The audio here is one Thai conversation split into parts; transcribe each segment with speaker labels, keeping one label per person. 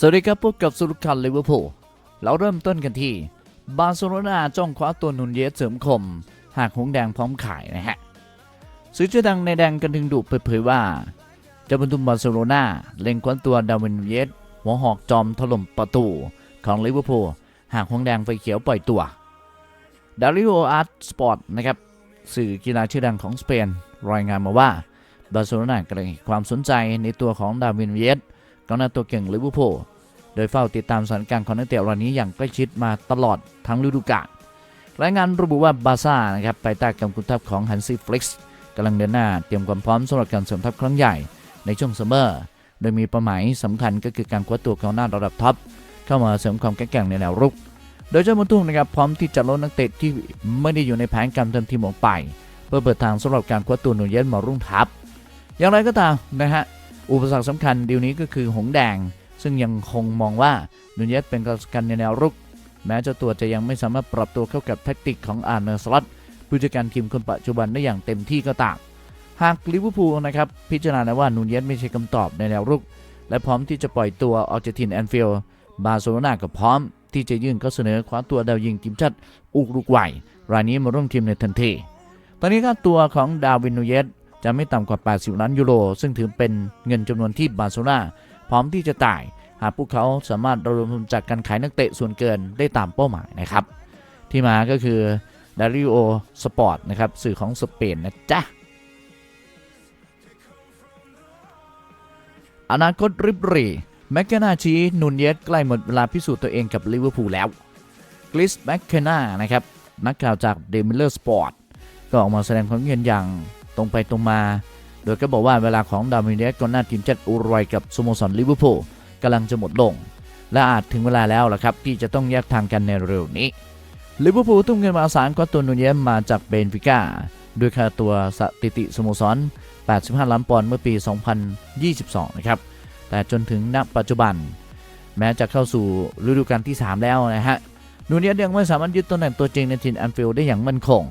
Speaker 1: สวัสดีครับพบกับสุรคันลิเวอร์พูลเราเริ่มต้นกันที่ บาร์เซโลนาจ้องคว้าตัวนุนเยสเสริมคม หากหงแดงพร้อมขายนะฮะสื่อชื่อดังในแดงกันถึงดุเปิดเผยว่าเจ้าบรรทุมบาร์เซโลนาเล็งคว้าตัวดาวินเยสหัวหอกจอมถล่มประตูของลิเวอร์พูลหากหงแดงไฟเขียวปล่อยตัวดาริโออาร์ตสปอร์ตนะครับสื่อกีฬาชื่อดังของสเปนรายงานมาว่าบาร์เซโลนากำลังความสนใจในตัวของดาวินนูนเยสกองหน้าตัวเก่งลิเวอร์พูล โดยเฝ้าติดตามสถานการณ์ของนักเตะรายนี้อย่างใกล้ชิดมาตลอดทั้งฤดูกาลรายงานระบุว่าบาซ่านะครับไปใต้กำกุนทัพของฮันซีฟลิกซ์กำลังเดินหน้าเตรียมความพร้อมสำหรับการเสริมทัพครั้งใหญ่ในช่วงซัมเมอร์โดยมีเป้าหมายสำคัญก็คือการคว้าตัวกองหน้าระดับท็อปเข้ามาเสริมความแข็งแกร่งในแนวรุก โดยเจ้ามุนตุ้งนะครับพร้อมที่จะลดนักเตะที่ไม่ได้อยู่ในแผนการเติมทีมออกไป เพื่อเปิดทางสำหรับการคว้าตัวหนุนเย็นมารุ่งทัพ อย่างไรก็ตามนะฮะอุปสรรคสำคัญดีลนี้ก็คือหงแดง ซึ่งยังคงมองว่านุนเยสเป็นกำกันในแนวรุก แม้เจ้าตัวจะยังไม่สามารถปรับตัวเข้ากับแทคติกของอาร์เนอร์สล็อตผู้จัดการทีมคนปัจจุบันได้อย่างเต็มที่ก็ตาม หากลิเวอร์พูลนะครับพิจารณาว่านูเยสไม่ใช่คำตอบในแนวรุก และพร้อมที่จะปล่อยตัวออกจากทีมแอนฟิลด์บาร์เซโลนาก็พร้อม ที่จะยื่นข้อเสนอคว้าตัวดาวยิงทีมชาติอุรุกวัยรายนี้มาร่วมทีมในทันที ตอนนี้ค่าตัวของดาวินนูเยสจะไม่ต่ำกว่า 80 ล้านยูโร ซึ่งถือเป็นเงินจำนวนที่บาร์เซโลนา พร้อมที่จะจ่ายหากพวกเขาสามารถระดมทุนจากการขายนักเตะส่วนเกินได้ตามเป้าหมายนะครับ ที่มาก็คือดาริโอสปอร์ตนะครับสื่อของสเปนนะจ๊ะอนาคตริบรีแมคเคนาชีนุนเยสใกล้หมดเวลาพิสูจน์ตัวเองกับลิเวอร์พูลแล้วกริสแมคเคนานะครับนักข่าวจากเดมิเลอร์สปอร์ตก็ออกมาแสดงความเห็นอย่างตรงไปตรงมา ดยก็บอกว่าเวลาของดาวินเนสกองหน้าทีมชาติอุรุกวัยกับสโมสรลิเวอร์พูลกำลังจะหมดลง และอาจถึงเวลาแล้วล่ะครับ ที่จะต้องแยกทางกันในเร็วนี้ลิเวอร์พูลทุ่มเงินมหาศาลกว่าตัวนูนเยมาจากเบนฟิก้าด้วยค่าตัวสถิติสโมสร 85 ล้านปอนด์เมื่อปี 2022 นะครับ แต่จนถึงณปัจจุบัน แม้จะเข้าสู่ฤดูกาลที่ 3 แล้วนะฮะนูเนเยยังไม่สามารถยึดตำแหน่งตัวจริงในทีมแอนฟิลด์ได้อย่างมั่นคง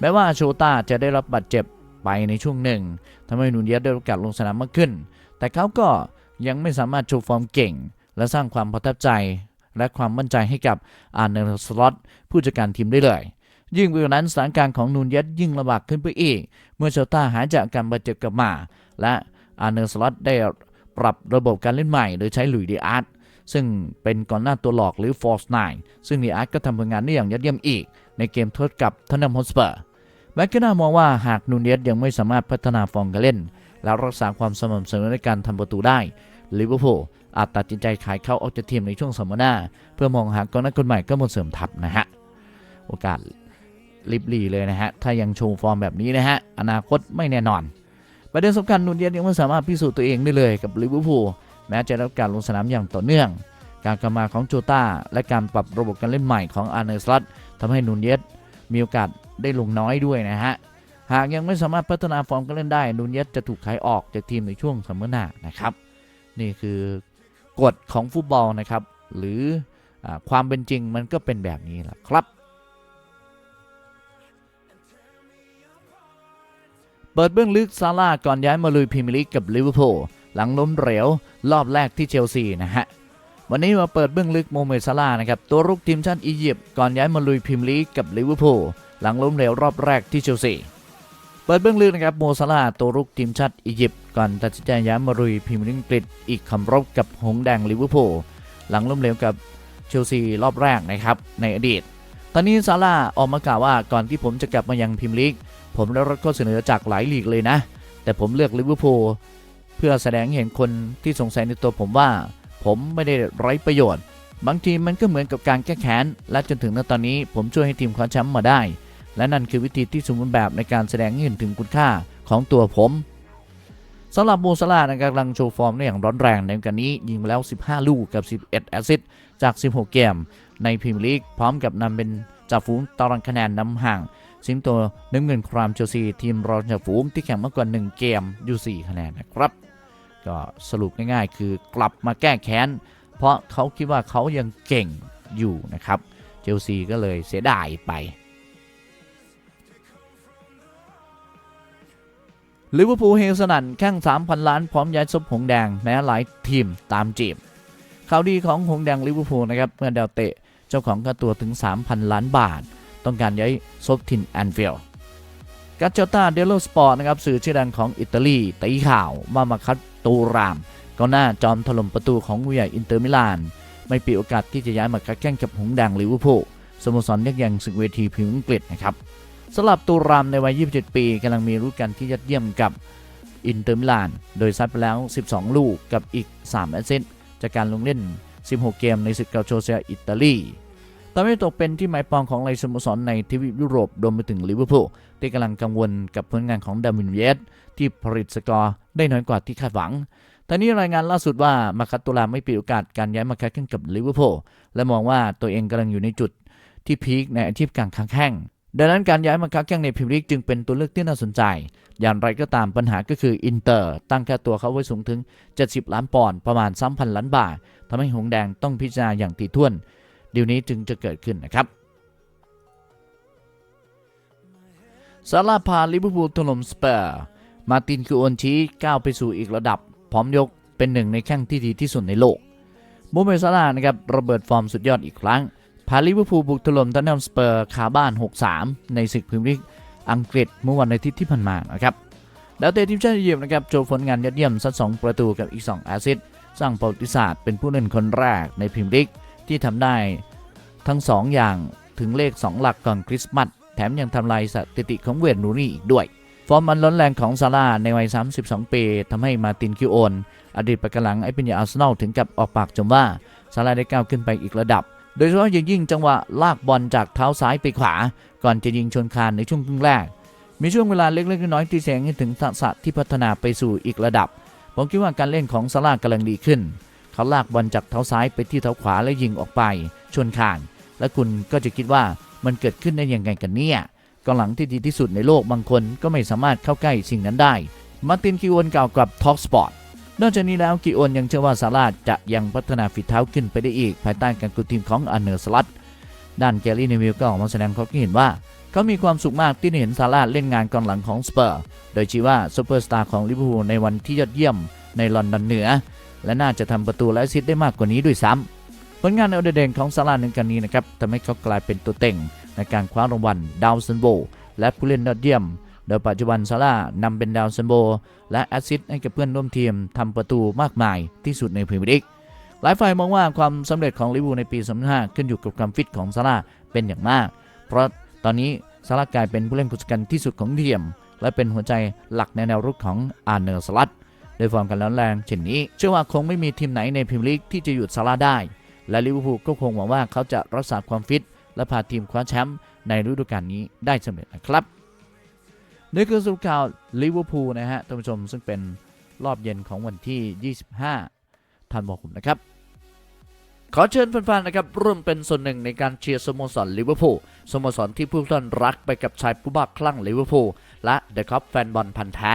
Speaker 1: แม้ว่าโชต้าจะได้รับบาดเจ็บ ไปในช่วงหนึ่งทำให้นูนเยสได้โอกาสลงสนามมากขึ้น แต่เขาก็ยังไม่สามารถโชว์ฟอร์มเก่ง และสร้างความประทับใจ และความมั่นใจให้กับอาร์เนลสล็อตผู้จัดการทีมได้เลย ยิ่งไปกว่านั้นสถานการณ์ของนูนเยสยิ่งลำบากขึ้นไปอีก เมื่อโชลตาหายจากการบาดเจ็บกลับมา และอาร์เนลสล็อตได้ปรับระบบการเล่นใหม่โดยใช้หลุยดีอาร์ตซึ่งเป็นก่อนหน้าตัวหลอกหรือฟอร์สไนซึ่งดีอาร์ตก็ทำผลงานได้อย่างยอดเยี่ยมอีก ในเกมทดกับทนนัมฮอสเปอร์ แมคเคนนามองว่าหากนูนเยสยังไม่สามารถพัฒนาฟอร์มการเล่น และรักษาความสม่ำเสมอในการทำประตูได้ลิเวอร์พูลอาจตัดสินใจขายเขาออกจากทีมในช่วงสัมมนา เพื่อมองหากองหน้าคนใหม่ก็มาเสริมทัพนะฮะ โอกาสลิบลีเลยนะฮะ ถ้ายังโชว์ฟอร์มแบบนี้นะฮะ อนาคตไม่แน่นอน ประเด็นสำคัญนูนเยสยังไม่สามารถพิสูจน์ตัวเองได้เลยกับลิเวอร์พูลแม้จะได้รับการลงสนามอย่างต่อเนื่อง การกลับมาของโจต้าและการปรับระบบการเล่นใหม่ของอาร์เนสลัตทำให้นูนเยสมีโอกาส ได้ลงน้อยด้วยนะฮะ หากยังไม่สามารถพัฒนาฟอร์มการเล่นได้นูนเยสจะถูกขายออกจากทีมในช่วงซัมมอร์หน้านะครับ นี่คือกฎของฟุตบอลนะครับ หรืออความเป็นจริงมันก็เป็นแบบนี้แหละครับ เปิดเบื้องลึกซาร่าก่อนย้ายมาลุยพรีเมียร์ลีกกับลิเวอร์พูลหลังล้มเหลวรอบแรกที่เชลซีนะฮะ วันนี้มาเปิดเบื้องลึกโมเมซาร่านะครับ ตัวรุกทีมชาติอียิปต์ก่อนย้ายมาลุยพรีเมียร์ลีกกับลิเวอร์พูลหลังล้มเหลวรอบแรกที่เชลซีเปิดเบื้องลึกนะครับโมซาร่าตัวรุกทีมชาติอียิปต์ก่อนตัดสินใจย้ายมาลุยพรีเมียร์ลีกอังกฤษอีกคำรบกับหงแดงลิเวอร์พูลหลังล้มเหลวกับเชลซีรอบแรกนะครับในอดีต ตอนนี้ซาร่าออกมากล่าวว่าก่อนที่ผมจะกลับมายังพรีเมียร์ลีก ผมได้รับข้อเสนอจากหลายลีกเลยนะ แต่ผมเลือกลิเวอร์พูลเพื่อแสดงให้เห็นคนที่สงสัยในตัวผมว่า ผมไม่ได้ไร้ประโยชน์ บางทีมันก็เหมือนกับการแก้แค้น และจนถึงณตอนนี้ผมช่วยให้ทีมคว้าแชมป์มาได้ และนั่นคือวิธีที่สมบูรณ์แบบในการแสดงให้เห็นถึงคุณค่าของตัวผมสำหรับโมซาลาห์นะครับกำลังโชว์ฟอร์มได้อย่างร้อนแรงในการนี้ยิงไปแล้ว 15 ลูกกับ 11 แอสซิสต์จาก 16 เกม ในพรีเมียร์ลีกพร้อมกับนำเป็นจ่าฝูงตารางคะแนนนำห่างสิงโตน้ำเงินครามเชลซีทีมรองจาฝูงที่แข่งมากกว่า 1 เกมอยู่ 4 คะแนนนะครับ ก็สรุปง่ายๆ คือกลับมาแก้แค้น เพราะเขาคิดว่าเขายังเก่งอยู่นะครับ เชลซีก็เลยเสียดายไปลิเวอร์พูลเฮลสนันแข้ง 3,000 ล้าน พร้อมย้ายซบหงแดง แม้หลายทีมตามจีบข่าวดีของหงแดงลิเวอร์พูลนะครับ เมื่อดาวเตะเจ้าของค่าตัวถึง 3,000 ล้านบาท ต้องการย้ายซบทินแอนฟิลด์กัจเจต้าเดลโลสปอร์ตนะครับสื่อชื่อดังของอิตาลีตีข่าวว่ามาคัด ตูรามก็หน้าจอมถล่มประตูของผู้ใหญ่อินเตอร์มิลาน ไม่ปีโอกาสที่จะย้ายมาคัดแข่งกับหงแดงลิเวอร์พูลสโมสรยักษ์ใหญ่ศึกเวทีพรีเมียร์อังกฤษนะครับสำหรับตูรามในวัย 27 ปีกำลังมีรุ่นกันที่ยอดเยี่ยมกับอินเตอร์มิลาน โดยซัดไปแล้ว 12 ลูกกับอีก 3 แอสซิสต์จากการลงเล่น 16 เกมในศึกเกาโชเซียอิตาลี ทำให้ตกเป็นที่หมายปองของหลายสโมสรในทวีปยุโรปรวมไปถึงลิเวอร์พูลที่กำลังกังวลกับผลงานของดาร์วินเยสที่ผลิตสกอร์ได้น้อยกว่าที่คาดหวังตอนนี้รายงานล่าสุดว่ามาคัตตุลาไม่ปีโอกาสการย้ายมาคัดขึ้นกับลิเวอร์พูลและมองว่าตัวเองกำลังอยู่ในจุดที่พีคในอาชีพกางค้างแข้งดังนั้นการย้ายมาคัดแข่งในพรีเมียร์ลีกจึงเป็นตัวเลือกที่น่าสนใจ อย่างไรก็ตามปัญหาก็คืออินเตอร์ตั้งค่าตัวเขาไว้สูงถึง 70 ล้านปอนด์ประมาณ 3,000 ล้านบาททำให้หงส์แดงต้องพิจารณาอย่างถี่ถ้วน ดีลนี้จึงจะเกิดขึ้นนะครับซาลาพาลิเวอร์พูลถล่มสเปอร์มาตินคือโอนชีก้าวไปสู่อีกระดับ พร้อมยกเป็นหนึ่งในแข้งที่ดีที่สุดในโลกโมเมซาลานะครับระเบิดฟอร์มสุดยอดอีกครั้ง พาลิเวอร์พูลบุกถล่มทันแนมสเปอร์คาบ้าน 6-3 ในศึกพรีเมียร์ลีกอังกฤษเมื่อวันอาทิตย์ที่ผ่านมานะครับดาวเตะทีมชาติอียิปต์นะครับโชว์ผลงานยอดเยี่ยมซัด2ประตูกับอีก 2 แอสซิสต์สร้างประวัติศาสตร์เป็นผู้เล่นคนแรกในพรีเมียร์ลีก ที่ทำได้ทั้ง2อย่างถึงเลข 2 หลักก่อนคริสต์มาสแถมยังทำลายสถิติของเวย์นรูนี่อีกด้วย ฟอร์มมันล้นแรงของซาร่าในวัย 32 ปีทำให้มาตินคิโอน อดีตประกหลังไอปิญญาอาร์เซนอลถึงกับออกปากชมว่าซาร่าได้ก้าวขึ้นไปอีกระดับ โดยเฉพาะอย่างยิ่งจังหวะลากบอลจากเท้าซ้ายไปขวา ก่อนจะยิงชนคานในช่วงครึ่งแรก มีช่วงเวลาเล็กๆน้อยๆที่แสดงให้ถึงทักษะที่พัฒนาไปสู่อีกระดับผมคิดว่าการเล่นของซาร่ากำลังดีขึ้น เขาลากบอลจากเท้าซ้ายไปที่เท้าขวาและยิงออกไป ชนคาน และคุณก็จะคิดว่ามันเกิดขึ้นได้ยังไงกันเนี่ยกองหลังที่ดีที่สุดในโลกบางคนก็ไม่สามารถเข้าใกล้สิ่งนั้นได้ มาร์ตินกิโอนกล่าวกับ Talk Sport นอกจากนี้แล้วกิโอนยังเชื่อว่าซาร่าจะยังพัฒนาฝีเท้าขึ้นไปได้อีก ภายใต้การกุมทีมของอันเนอร์สลัดด้านแกลลี่เนวิลก็ออกมาแสดงความคิดเห็นว่า เขามีความสุขมากที่ได้เห็นซาร่าเล่นงานกองหลังของสเปอร์ โดยชี้ว่าซูเปอร์สตาร์ของลิเวอร์พูลในวันที่ยอดเยี่ยมในลอนดอนเหนือ และน่าจะทำประตูและแอซิสต์ได้มากกว่านี้ด้วยซ้ำผลงานในโอดเด่นของซาร่าในการนี้นะครับทำให้เขากลายเป็นตัวเต็งในการคว้ารางวัลดาวซันโบและผู้เล่นยอดเยี่ยม โดยปัจจุบันซาร่านำเป็นดาวซันโบและแอซิสให้กับเพื่อนร่วมทีมทำประตูมากมายที่สุดในพรีเมียร์ลีกหลายฝ่ายมองว่าความสำเร็จของลิเวอร์พูลในปี 2005 ขึ้นอยู่กับความฟิตของซาร่าเป็นอย่างมาก เพราะตอนนี้ซาร่ากลายเป็นผู้เล่นกุศกันที่สุดของทีมและเป็นหัวใจหลักในแนวรุกของอาร์เนอร์สลั ดโดยฟอร์มการร้อนแรงเช่นนี้ เชื่อว่าคงไม่มีทีมไหนในพรีเมียร์ลีกที่จะหยุดซาร่าได้ และลิเวอร์พูลก็คงหวังว่าเขาจะรักษาความฟิต และพาทีมคว้าแชมป์ในฤดูกาลนี้ได้สำเร็จนะครับนี่คือสุปข่าวลิเวอร์พูลนะฮะท่านผู้ชมซึ่งเป็นรอบเย็นของวันที่ 25 ธันวาคมนะครับ ขอเชิญแฟนๆนะครับร่วมเป็นส่วนหนึ่งในการเชียร์สโมสรลิเวอร์พูลสโมสรที่ผู้ท่านรักไปกับชายผู้บ้าคลั่งลิเวอร์พูลและเดอะคัพแฟนบอลพันธ์แท้